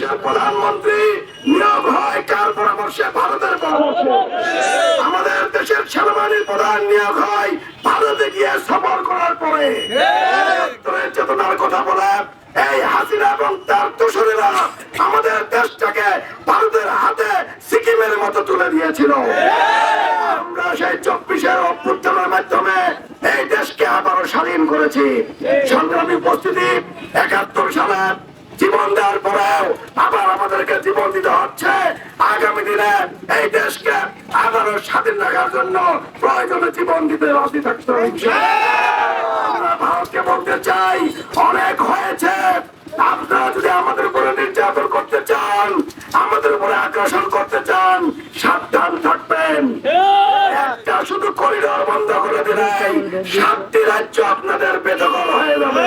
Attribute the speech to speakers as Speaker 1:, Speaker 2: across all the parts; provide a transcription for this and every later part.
Speaker 1: দেশের প্রধানমন্ত্রী নিয়োগ হয়, কার পরামর্শে ভারতের পরামর্শে? আমাদের দেশের সেনাবাহিনীর প্রধান নিয়োগ হয়, ভারতে গিয়ে সফর করার পরে। চেতনার কথা বলে, এই হাসিনা এবং তার দোসরেরা আমাদের দেশটাকে ভারতের হাতে সিকিমের মতো তুলে দিয়েছিল। আমরা সেই চব্বিশের অভ্যুত্থানের মাধ্যমে এই দেশকে আবারও স্বাধীন করেছি। সংগ্রামী উপস্থিতি একাত্তর সালে জীবন দেওয়ার পরেও আবার আমাদেরকে জীবন দিতে হচ্ছে। আগামী দিনে এই দেশকে আবারও স্বাধীন রাখার জন্য প্রয়োজনে জীবন দিতে রাজি থাকতে আমরা ভারতকে বলতে চাই, অনেক হয়েছে। আপনারা যদি আমাদের উপরে নির্যাতন করতে চান, আমাদের উপরে আগ্রাসন করতে চান, সাবধান থাকবেন। একটা শুধু করিডোর বন্ধ করে দিলেই সাতটি রাজ্য আপনাদের বেদখল হয়ে যাবে।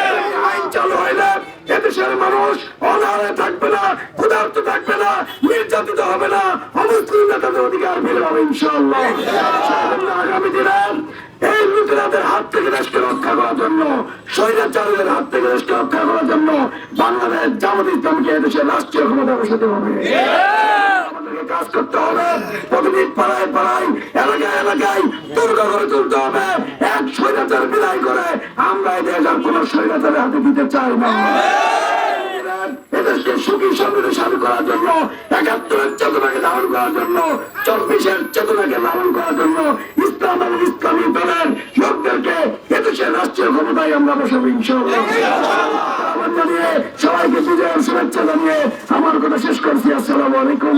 Speaker 1: আইন চালু হইলে এদেশের মানুষ অনাহারে থাকবে না, ক্ষুধার্ত থাকবে না, নির্যাতিত হবে না, অমুসলিম নেতাদের অধিকার ফিরে হবে ইনশাআল্লাহ। সেজন্য আগামী দিনে এই লুটেরাদের হাত থেকে দেশকে রক্ষা করার জন্য, স্বৈরাচারীদের হাত থেকে দেশকে রক্ষা করার জন্য বাংলাদেশ জামাত ইসলামকে এদেশের রাষ্ট্রীয় ক্ষমতা বসাতে হবে। কাজ করতে হবে, প্রতিদিন পাড়ায় পাড়ায়, এলাকায় এলাকায় দুর্গা করে তুলতে হবে স্বৈরাচার বিদায় করে আমরা এই দেশ আর কোন স্বৈরাচারের হাতে দিতে চাই না। এদেশকে সুখী সমৃদ্ধশালী করার জন্য, একাত্তরের চেতনাকে ধারণ করার জন্য, চব্বিশের চেতনাকে ধারণ করার জন্য ইসলাম এবং ইসলামী দলের লোকদেরকে এদেশের রাষ্ট্রীয় ক্ষমতায় আমরা বসাবো, ইনশাআল্লাহ। জানিয়ে সবাইকে বিজয়ের শুভেচ্ছা জানিয়ে আমার কথা শেষ করছি। আসসালামু আলাইকুম।